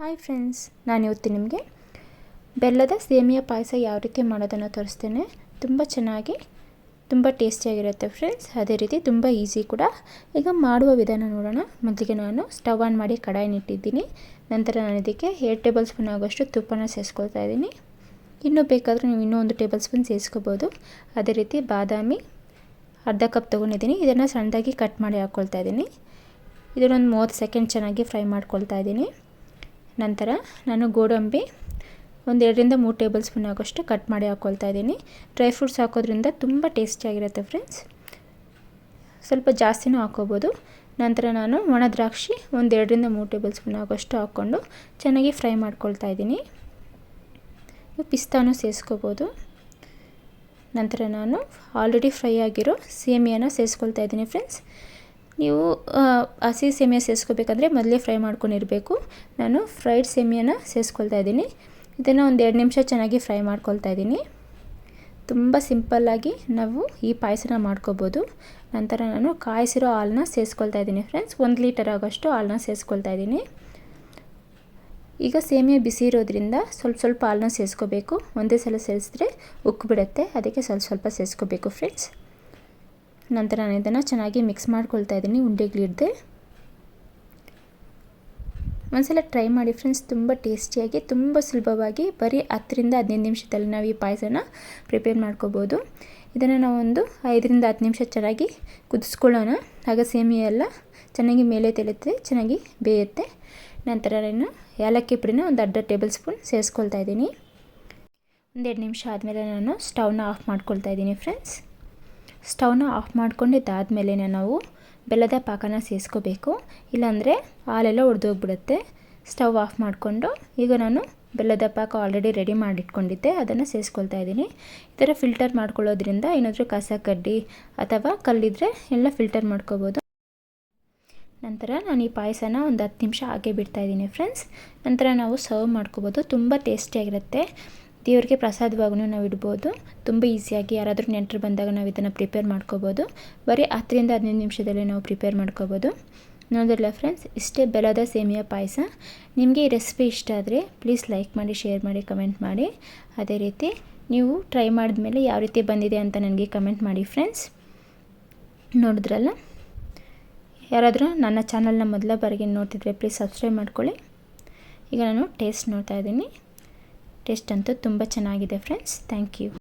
Hi friends ನಾನು ಇವತ್ತು ನಿಮಗೆ ಬೆಲ್ಲದ ಸೇಮಿಯಾ ಪಾಯಸ ಯಾವ ರೀತಿ ಮಾಡೋದನ್ನು ತೋರಿಸ್ತೇನೆ. ತುಂಬ ಚೆನ್ನಾಗಿ, ತುಂಬ ಟೇಸ್ಟಿಯಾಗಿರುತ್ತೆ ಫ್ರೆಂಡ್ಸ್ ಅದೇ ರೀತಿ ತುಂಬ ಈಸಿ ಕೂಡ. ಈಗ ಮಾಡುವ ವಿಧಾನ ನೋಡೋಣ. ಮೊದಲಿಗೆ ನಾನು ಸ್ಟವ್ ಆನ್ ಮಾಡಿ ಕಡಾಯಿನಿಟ್ಟಿದ್ದೀನಿ ನಂತರ ನಾನು ಇದಕ್ಕೆ ಎರಡು ಟೇಬಲ್ ಸ್ಪೂನ್ ಆಗೋಷ್ಟು ತುಪ್ಪನ ಸೇರಿಸ್ಕೊಳ್ತಾ ಇದ್ದೀನಿ. ಇನ್ನೂ ಬೇಕಾದರೂ ನೀವು ಇನ್ನೂ ಒಂದು ಟೇಬಲ್ ಸ್ಪೂನ್ ಸೇರಿಸ್ಕೋಬೋದು ಅದೇ ರೀತಿ ಬಾದಾಮಿ ಅರ್ಧ ಕಪ್ ತೊಗೊಂಡಿದ್ದೀನಿ. ಇದನ್ನು ಸಣ್ಣದಾಗಿ ಕಟ್ ಮಾಡಿ ಹಾಕ್ಕೊಳ್ತಾ ಇದ್ದೀನಿ. ಇದನ್ನೊಂದು ಮೂವತ್ತು ಸೆಕೆಂಡ್ ಚೆನ್ನಾಗಿ ಫ್ರೈ ಮಾಡ್ಕೊಳ್ತಾ ಇದ್ದೀನಿ. ನಂತರ ನಾನು ಗೋಡಂಬಿ ಒಂದು ಎರಡರಿಂದ ಮೂರು ಟೇಬಲ್ ಸ್ಪೂನ್ ಆಗೋಷ್ಟು ಕಟ್ ಮಾಡಿ ಹಾಕ್ಕೊಳ್ತಾ ಇದ್ದೀನಿ. ಡ್ರೈ ಫ್ರೂಟ್ಸ್ ಹಾಕೋದ್ರಿಂದ ತುಂಬ ಟೇಸ್ಟಿಯಾಗಿರುತ್ತೆ ಫ್ರೆಂಡ್ಸ್ ಸ್ವಲ್ಪ ಜಾಸ್ತಿನೂ ಹಾಕೋಬೋದು. ನಂತರ ನಾನು ಒಣ ದ್ರಾಕ್ಷಿ ಒಂದು ಎರಡರಿಂದ ಮೂರು ಟೇಬಲ್ ಸ್ಪೂನ್ ಆಗೋಷ್ಟು ಹಾಕ್ಕೊಂಡು ಚೆನ್ನಾಗಿ ಫ್ರೈ ಮಾಡ್ಕೊಳ್ತಾ ಇದ್ದೀನಿ. ಪಿಸ್ತಾನು ಸೇರಿಸ್ಕೋಬೋದು ನಂತರ ನಾನು ಆಲ್ರೆಡಿ ಫ್ರೈ ಆಗಿರೋ ಸೇಮಿಯಾನ ಸೇರಿಸ್ಕೊಳ್ತಾ ಇದ್ದೀನಿ ಫ್ರೆಂಡ್ಸ್ ನೀವು ಹಸಿ ಸೇಮಿಯಾ ಸೇರಿಸ್ಕೋಬೇಕಂದ್ರೆ ಮೊದಲೇ ಫ್ರೈ ಮಾಡ್ಕೊಂಡಿರಬೇಕು. ನಾನು ಫ್ರೈಡ್ ಸೇಮಿಯಾನ ಸೇರಿಸ್ಕೊಳ್ತಾ ಇದ್ದೀನಿ. ಇದನ್ನು ಒಂದು ಎರಡು ನಿಮಿಷ ಚೆನ್ನಾಗಿ ಫ್ರೈ ಮಾಡ್ಕೊಳ್ತಾ ಇದ್ದೀನಿ. ತುಂಬ ಸಿಂಪಲ್ಲಾಗಿ ನಾವು ಈ ಪಾಯಸನ ಮಾಡ್ಕೋಬೋದು. ನಂತರ ನಾನು ಕಾಯಿಸಿರೋ ಹಾಲನ್ನ ಸೇರಿಸ್ಕೊಳ್ತಾ ಇದ್ದೀನಿ ಫ್ರೆಂಡ್ಸ್. ಒಂದು ಲೀಟರ್ ಆಗೋಷ್ಟು ಹಾಲನ್ನ ಸೇರಿಸ್ಕೊಳ್ತಾ ಇದ್ದೀನಿ. ಈಗ ಸೇಮಿಯ ಬಿಸಿ ಇರೋದ್ರಿಂದ ಸ್ವಲ್ಪ ಸ್ವಲ್ಪ ಹಾಲನ್ನ ಸೇರಿಸ್ಕೋಬೇಕು ಒಂದೇ ಸಲ ಸೇರಿಸಿದ್ರೆ ಉಕ್ಕಿಬಿಡುತ್ತೆ ಅದಕ್ಕೆ ಸ್ವಲ್ಪ ಸ್ವಲ್ಪ ಸೇರಿಸ್ಕೋಬೇಕು ಫ್ರೆಂಡ್ಸ್. ನಂತರ ನಾನು ಇದನ್ನು ಚೆನ್ನಾಗಿ ಮಿಕ್ಸ್ ಮಾಡ್ಕೊಳ್ತಾ ಇದ್ದೀನಿ ಉಂಡೆಗಳಿಡ್ದೆ ಒಂದ್ಸಲ ಟ್ರೈ ಮಾಡಿ ಫ್ರೆಂಡ್ಸ್ ತುಂಬ ಟೇಸ್ಟಿಯಾಗಿ ತುಂಬ ಸುಲಭವಾಗಿ, ಬರೀ ಹತ್ತರಿಂದ ಹದಿನೈದು ನಿಮಿಷದಲ್ಲಿ ನಾವು ಈ ಪಾಯಸನ ಪ್ರಿಪೇರ್ ಮಾಡ್ಕೋಬೋದು. ಇದನ್ನು ನಾವು ಒಂದು ಐದರಿಂದ ಹತ್ತು ನಿಮಿಷ ಚೆನ್ನಾಗಿ ಕುದಿಸ್ಕೊಳ್ಳೋಣ. ಆಗ ಸೇಮಿಯೆಲ್ಲ ಚೆನ್ನಾಗಿ ಮೇಲೆ ತೆಳುತ್ತೆ ಚೆನ್ನಾಗಿ ಬೇಯುತ್ತೆ. ನಂತರ ನಾನು ಏಲಕ್ಕಿ ಪುಡಿನ ಒಂದು ಅರ್ಧ ಟೇಬಲ್ ಸ್ಪೂನ್ ಸೇರಿಸ್ಕೊಳ್ತಾ ಇದ್ದೀನಿ. ಒಂದೆರಡು ನಿಮಿಷ ಆದಮೇಲೆ ನಾನು ಸ್ಟವ್ನ ಆಫ್ ಮಾಡ್ಕೊಳ್ತಾ ಇದ್ದೀನಿ ಫ್ರೆಂಡ್ಸ್ ಸ್ಟವ್ನ ಆಫ್ ಮಾಡ್ಕೊಂಡಿದ್ದಾದಮೇಲೆ ನಾವು ಬೆಲ್ಲದ ಪಾಕನ ಸೇರಿಸ್ಕೋಬೇಕು ಇಲ್ಲಾಂದರೆ ಹಾಲೆಲ್ಲ ಒಡೆದೋಗ್ಬಿಡುತ್ತೆ ಸ್ಟವ್ ಆಫ್ ಮಾಡಿಕೊಂಡು ಈಗ ನಾನು ಬೆಲ್ಲದ ಪಾಕ ಆಲ್ರೆಡಿ ರೆಡಿ ಮಾಡಿಟ್ಕೊಂಡಿದ್ದೆ. ಅದನ್ನು ಸೇರಿಸ್ಕೊಳ್ತಾ ಇದ್ದೀನಿ. ಈ ಥರ ಫಿಲ್ಟರ್ ಮಾಡ್ಕೊಳ್ಳೋದ್ರಿಂದ ಏನಾದರೂ ಕಸ, ಕಡ್ಡಿ ಅಥವಾ ಕಲ್ಲಿದ್ರೆ ಎಲ್ಲ ಫಿಲ್ಟರ್ ಮಾಡ್ಕೋಬೋದು. ನಂತರ ನಾನು ಈ ಪಾಯಸನ ಒಂದು ಹತ್ತು ನಿಮಿಷ ಹಾಗೆ ಬಿಡ್ತಾ ಇದ್ದೀನಿ ಫ್ರೆಂಡ್ಸ್. ನಂತರ ನಾವು ಸರ್ವ್ ಮಾಡ್ಕೋಬೋದು. ತುಂಬ ಟೇಸ್ಟಿಯಾಗಿರುತ್ತೆ. ದೇವರಿಗೆ ಪ್ರಸಾದವಾಗೂ ನಾವು ಇಡ್ಬೋದು. ತುಂಬ ಈಸಿಯಾಗಿ ಯಾರಾದರೂ ನೆಂಟರು ಬಂದಾಗ ನಾವು ಇದನ್ನು ಪ್ರಿಪೇರ್ ಮಾಡ್ಕೋಬೋದು. ಬರೀ ಹತ್ತರಿಂದ ಹದಿನೈದು ನಿಮಿಷದಲ್ಲಿ ನಾವು ಪ್ರಿಪೇರ್ ಮಾಡ್ಕೋಬೋದು. ನೋಡಿದ್ರಲ್ಲ ಫ್ರೆಂಡ್ಸ್ ಇಷ್ಟೇ ಬೆಲ್ಲದ ಸೇಮಿಯಾ ಪಾಯಸ. ನಿಮಗೆ ಈ ರೆಸಿಪಿ ಇಷ್ಟ ಆದರೆ ಪ್ಲೀಸ್ ಲೈಕ್ ಮಾಡಿ ಶೇರ್ ಮಾಡಿ ಕಮೆಂಟ್ ಮಾಡಿ. ಅದೇ ರೀತಿ ನೀವು ಟ್ರೈ ಮಾಡಿದ್ಮೇಲೆ ಯಾವ ರೀತಿ ಬಂದಿದೆ ಅಂತ ನನಗೆ ಕಮೆಂಟ್ ಮಾಡಿ ಫ್ರೆಂಡ್ಸ್ ನೋಡಿದ್ರಲ್ಲ? ಯಾರಾದರೂ ನನ್ನ ಚಾನಲ್ನ ಮೊದಲ ಬಾರಿಗೆ ನೋಡ್ತಿದ್ರೆ ಪ್ಲೀಸ್ ಸಬ್ಸ್ಕ್ರೈಬ್ ಮಾಡ್ಕೊಳ್ಳಿ. ಈಗ ನಾನು ಟೇಸ್ಟ್ ನೋಡ್ತಾ ಇದ್ದೀನಿ. ಟೇಸ್ಟ್ ಅಂತೂ ತುಂಬ ಚೆನ್ನಾಗಿದೆ ಫ್ರೆಂಡ್ಸ್. Thank you.